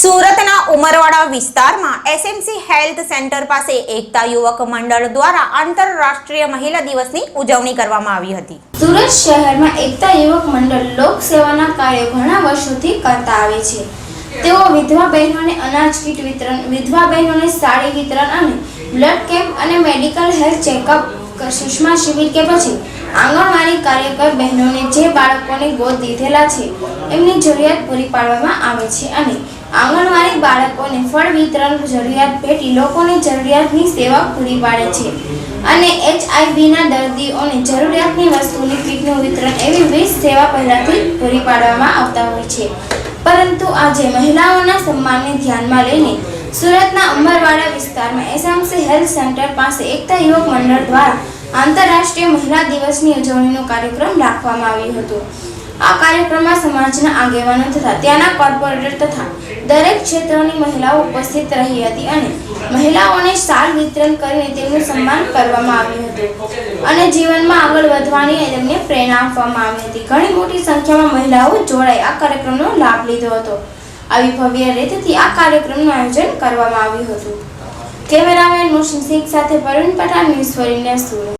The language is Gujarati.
સુરતના ઉમરવાડા વિસ્તારમાં એસએમસી હેલ્થ સેન્ટર પાસે એકતા યુવક મંડળ દ્વારા આંતરરાષ્ટ્રીય મહિલા દિવસની ઉજવણી કરવામાં આવી હતી. સુરત શહેરમાં એકતા યુવક મંડળ લોક સેવાના કાર્યો ઘણા વર્ષોથી કરતા આવે છે. તેઓ વિધવા બહેનોને અનાજ કીટ વિતરણ, વિધવા બહેનોને સાડી વિતરણ અને બ્લડ કેમ્પ અને મેડિકલ હેલ્થ ચેકઅપ સુષ્મા શિબિર કે પછી આંગણવાડી કાર્યકર બહેનોને જે બાળકોને ગોદ દીધેલા છે, એમની જરૂરિયાત પૂરી પાડવામાં આવે છે અને આંગણવાડી બાળકોને ફળ વિતરણ જરૂરિયાત પેટી લોકોની જરૂરિયાતની સેવા પૂરી પાડે છે. અને એચઆઈવીના દર્દીઓને જરૂરિયાતની વસ્તુની કીટનું વિતરણ એવી વીસ સેવા પહેલાંથી પૂરી પાડવામાં આવતા હોય છે. પરંતુ આજે મહિલાઓના સન્માનને ધ્યાનમાં લઈને સુરતના અંબરવાડા વિસ્તારમાં એસએમસી હેલ્થ સેન્ટર પાસે એકતા યુવક મંડળ દ્વારા આંતરરાષ્ટ્રીય મહિલા દિવસની ઉજવણીનો કાર્યક્રમ રાખવામાં આવ્યો હતો. આ કાર્યક્રમમાં સમાજના આગેવાનો તથા ત્યાંના કોર્પોરેટર તથા દરેક ક્ષેત્રોની મહિલાઓ ઉપસ્થિત રહી હતી અને મહિલાઓને શાલ વિતરણ કરીને તેમનું સન્માન કરવામાં આવ્યું હતું. અને જીવનમાં આગળ વધવાની તેમને પ્રેરણા આપવામાં આવી હતી. ઘણી મોટી સંખ્યામાં મહિલાઓ જોડાઈ આ કાર્યક્રમનો લાભ લીધો હતો. આવી ભવ્ય રીતથી આ કાર્યક્રમનું આયોજન કરવામાં આવ્યું હતું. કેમેરામેન મોશન સિંહ સાથે Parveen Pathan, news four India Surat.